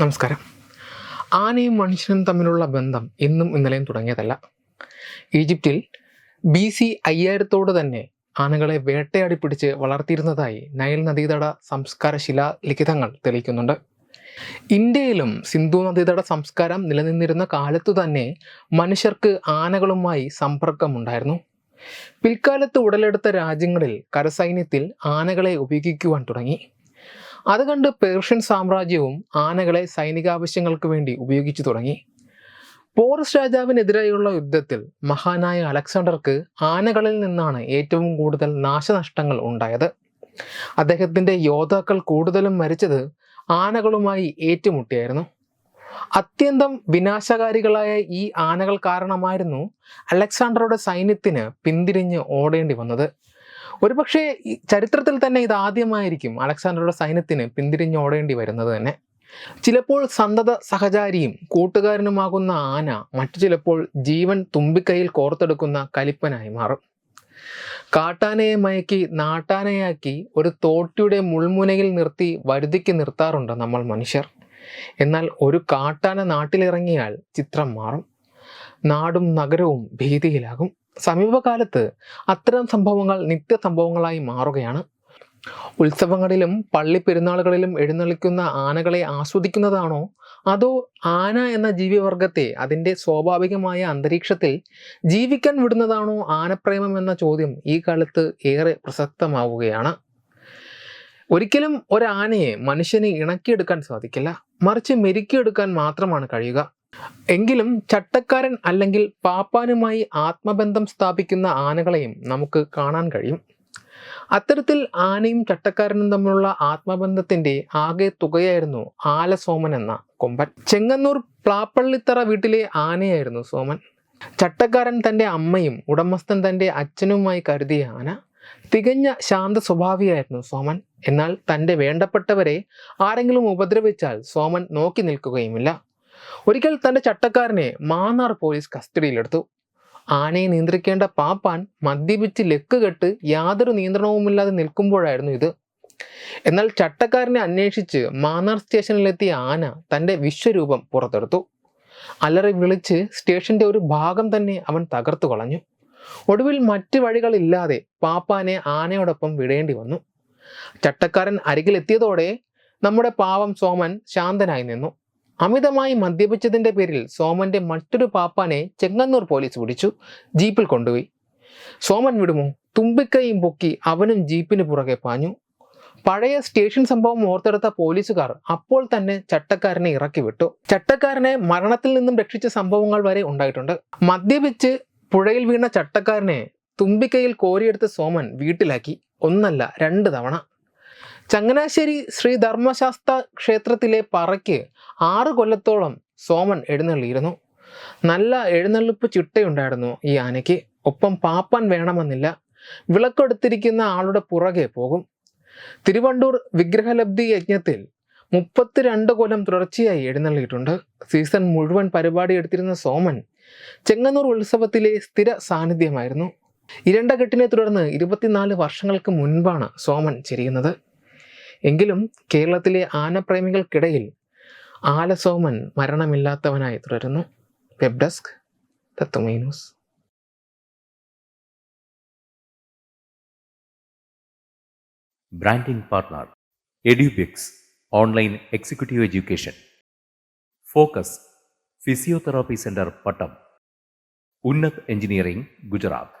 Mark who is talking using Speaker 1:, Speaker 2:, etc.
Speaker 1: നമസ്കാരം. ആനയും മനുഷ്യനും തമ്മിലുള്ള ബന്ധം ഇന്നും ഇന്നലെയും തുടങ്ങിയതല്ല. ഈജിപ്തിൽ ബി സി അയ്യായിരത്തോട് തന്നെ ആനകളെ വേട്ടയാടി പിടിച്ച് വളർത്തിയിരുന്നതായി നൈൽ നദീതട സംസ്കാര ശിലാലിഖിതങ്ങൾ തെളിയിക്കുന്നുണ്ട്. ഇന്ത്യയിലും സിന്ധു നദീതട സംസ്കാരം നിലനിന്നിരുന്ന കാലത്തു തന്നെ മനുഷ്യർക്ക് ആനകളുമായി സമ്പർക്കമുണ്ടായിരുന്നു. പിൽക്കാലത്ത് ഉടലെടുത്ത രാജ്യങ്ങളിൽ കരസൈന്യത്തിൽ ആനകളെ ഉപയോഗിക്കുവാൻ തുടങ്ങി. അത് കണ്ട് പേർഷ്യൻ സാമ്രാജ്യവും ആനകളെ സൈനികാവശ്യങ്ങൾക്ക് വേണ്ടി ഉപയോഗിച്ചു തുടങ്ങി. പോറസ് രാജാവിനെതിരെയുള്ള യുദ്ധത്തിൽ മഹാനായ അലക്സാണ്ടർക്ക് ആനകളിൽ നിന്നാണ് ഏറ്റവും കൂടുതൽ നാശനഷ്ടങ്ങൾ ഉണ്ടായത്. അദ്ദേഹത്തിന്റെ യോദ്ധാക്കൾ കൂടുതലും മരിച്ചത് ആനകളുമായി ഏറ്റുമുട്ടിയായിരുന്നു. അത്യന്തം വിനാശകാരികളായ ഈ ആനകൾ കാരണമായിരുന്നു അലക്സാണ്ടറുടെ സൈന്യത്തിന് പിന്തിരിഞ്ഞ് ഓടേണ്ടി വന്നത്. ഒരുപക്ഷെ ചരിത്രത്തിൽ തന്നെ ഇത് ആദ്യമായിരിക്കും അലക്സാണ്ടറുടെ സൈന്യത്തിന് പിന്തിരിഞ്ഞോടേണ്ടി വരുന്നത് തന്നെ. ചിലപ്പോൾ സന്തത സഹചാരിയും കൂട്ടുകാരനുമാകുന്ന ആന മറ്റു ചിലപ്പോൾ ജീവൻ തുമ്പിക്കൈയിൽ കോർത്തെടുക്കുന്ന കലിപ്പനായി മാറും. കാട്ടാനയെ മയക്കി നാട്ടാനയാക്കി ഒരു തോട്ടിയുടെ മുൾമുനയിൽ നിർത്തി വരുതിക്ക് നിർത്താറുണ്ട് നമ്മൾ മനുഷ്യർ. എന്നാൽ ഒരു കാട്ടാന നാട്ടിലിറങ്ങിയാൽ ചിത്രം മാറും. നാടും നഗരവും ഭീതിയിലാകും. സമീപകാലത്ത് അത്തരം സംഭവങ്ങൾ നിത്യ സംഭവങ്ങളായി മാറുകയാണ്. ഉത്സവങ്ങളിലും പള്ളി പെരുന്നാളുകളിലും എഴുന്നള്ളിക്കുന്ന ആനകളെ ആസ്വദിക്കുന്നതാണോ? അതോ ആന എന്ന ജീവിവർഗത്തെ അതിന്റെ സ്വാഭാവികമായ അന്തരീക്ഷത്തിൽ ജീവിക്കാൻ വിടുന്നതാണോ ആനപ്രേമം എന്ന ചോദ്യം ഈ കാലത്ത് ഏറെ പ്രസക്തമാവുകയാണ്. ഒരിക്കലും ഒരാനയെ മനുഷ്യന് ഇണക്കിയെടുക്കാൻ സാധിക്കില്ല. മറിച്ച് മെരുക്കിയെടുക്കാൻ മാത്രമാണ് കഴിയുക. എങ്കിലും ചട്ടക്കാരൻ അല്ലെങ്കിൽ പാപ്പാനുമായി ആത്മബന്ധം സ്ഥാപിക്കുന്ന ആനകളെയും നമുക്ക് കാണാൻ കഴിയും. അത്തരത്തിൽ ആനയും ചട്ടക്കാരനും തമ്മിലുള്ള ആത്മബന്ധത്തിന്റെ ആകെ തുകയായിരുന്നു ആലസോമൻ എന്ന കൊമ്പൻ. ചെങ്ങന്നൂർ പ്ലാപ്പള്ളിത്തറ വീട്ടിലെ ആനയായിരുന്നു സോമൻ. ചട്ടക്കാരൻ തന്റെ അമ്മയും ഉടമസ്ഥൻ തന്റെ അച്ഛനുമായി കരുതിയ ആന തികഞ്ഞ ശാന്ത സ്വഭാവിയായിരുന്നു സോമൻ. എന്നാൽ തന്റെ വേണ്ടപ്പെട്ടവരെ ആരെങ്കിലും ഉപദ്രവിച്ചാൽ സോമൻ നോക്കി നിൽക്കുകയുമില്ല. ഒരിക്കൽ തന്റെ ചട്ടക്കാരനെ മാന്നാർ പോലീസ് കസ്റ്റഡിയിലെടുത്തു. ആനയെ നിയന്ത്രിക്കേണ്ട പാപ്പാൻ മദ്യപിച്ച് ലക്ക് കെട്ട് യാതൊരു നിയന്ത്രണവുമില്ലാതെ നിൽക്കുമ്പോഴായിരുന്നു ഇത്. എന്നാൽ ചട്ടക്കാരനെ അന്വേഷിച്ച് മാന്നാർ സ്റ്റേഷനിലെത്തിയ ആന തന്റെ വിശ്വരൂപം പുറത്തെടുത്തു. അലറി വിളിച്ച് സ്റ്റേഷന്റെ ഒരു ഭാഗം തന്നെ അവൻ തകർത്തു കളഞ്ഞു. ഒടുവിൽ മറ്റു വഴികളില്ലാതെ പാപ്പാനെ ആനയോടൊപ്പം വിടേണ്ടി വന്നു. ചട്ടക്കാരൻ അരികിലെത്തിയതോടെ നമ്മുടെ പാവം സോമൻ ശാന്തനായി നിന്നു. അമിതമായി മദ്യപിച്ചതിന്റെ പേരിൽ സോമന്റെ മറ്റൊരു പാപ്പാനെ ചെങ്ങന്നൂർ പോലീസ് പിടിച്ചു. ജീപ്പിൽ കൊണ്ടുപോയി. സോമൻ വിടുമോ? തുമ്പിക്കൈയും പൊക്കി അവനും ജീപ്പിന് പുറകെ പാഞ്ഞു. പഴയ സ്റ്റേഷൻ സംഭവം ഓർത്തെടുത്ത പോലീസുകാർ അപ്പോൾ തന്നെ ചട്ടക്കാരനെ ഇറക്കി വിട്ടു. ചട്ടക്കാരനെ മരണത്തിൽ നിന്നും രക്ഷിച്ച സംഭവങ്ങൾ വരെ ഉണ്ടായിട്ടുണ്ട്. മദ്യപിച്ച് പുഴയിൽ വീണ ചട്ടക്കാരനെ തുമ്പിക്കൈയിൽ കോരിയെടുത്ത സോമൻ വീട്ടിലാക്കി. ഒന്നല്ല രണ്ട് തവണ. ചങ്ങനാശ്ശേരി ശ്രീ ധർമ്മശാസ്ത്ര ക്ഷേത്രത്തിലെ പറയ്ക്ക് ആറ് കൊല്ലത്തോളം സോമൻ എഴുന്നള്ളിയിരുന്നു. നല്ല എഴുന്നള്ളിപ്പ് ചിട്ടയുണ്ടായിരുന്നു ഈ ആനയ്ക്ക്. ഒപ്പം പാപ്പാൻ വേണമെന്നില്ല. വിളക്കെടുത്തിരിക്കുന്ന ആളുടെ പുറകെ പോകും. തിരുവണ്ടൂർ വിഗ്രഹലബ്ധി യജ്ഞത്തിൽ മുപ്പത്തിരണ്ട് കൊല്ലം തുടർച്ചയായി എഴുന്നള്ളിയിട്ടുണ്ട്. സീസൺ മുഴുവൻ പരിപാടി എടുത്തിരുന്ന സോമൻ ചെങ്ങന്നൂർ ഉത്സവത്തിലെ സ്ഥിര സാന്നിധ്യമായിരുന്നു. ഇരണ്ടകെട്ടിനെ തുടർന്ന് ഇരുപത്തിനാല് വർഷങ്ങൾക്ക് മുൻപാണ് സോമൻ ചെരിയുന്നത്. എങ്കിലും കേരളത്തിലെ ആനപ്രേമികൾക്കിടയിൽ ആലസോമൻ മരണമില്ലാത്തവനായി തുടരുന്നു. Web desk Tattvamayi
Speaker 2: branding partner online executive education. Focus physiotherapy centre Pattom. Engineering Gujarat.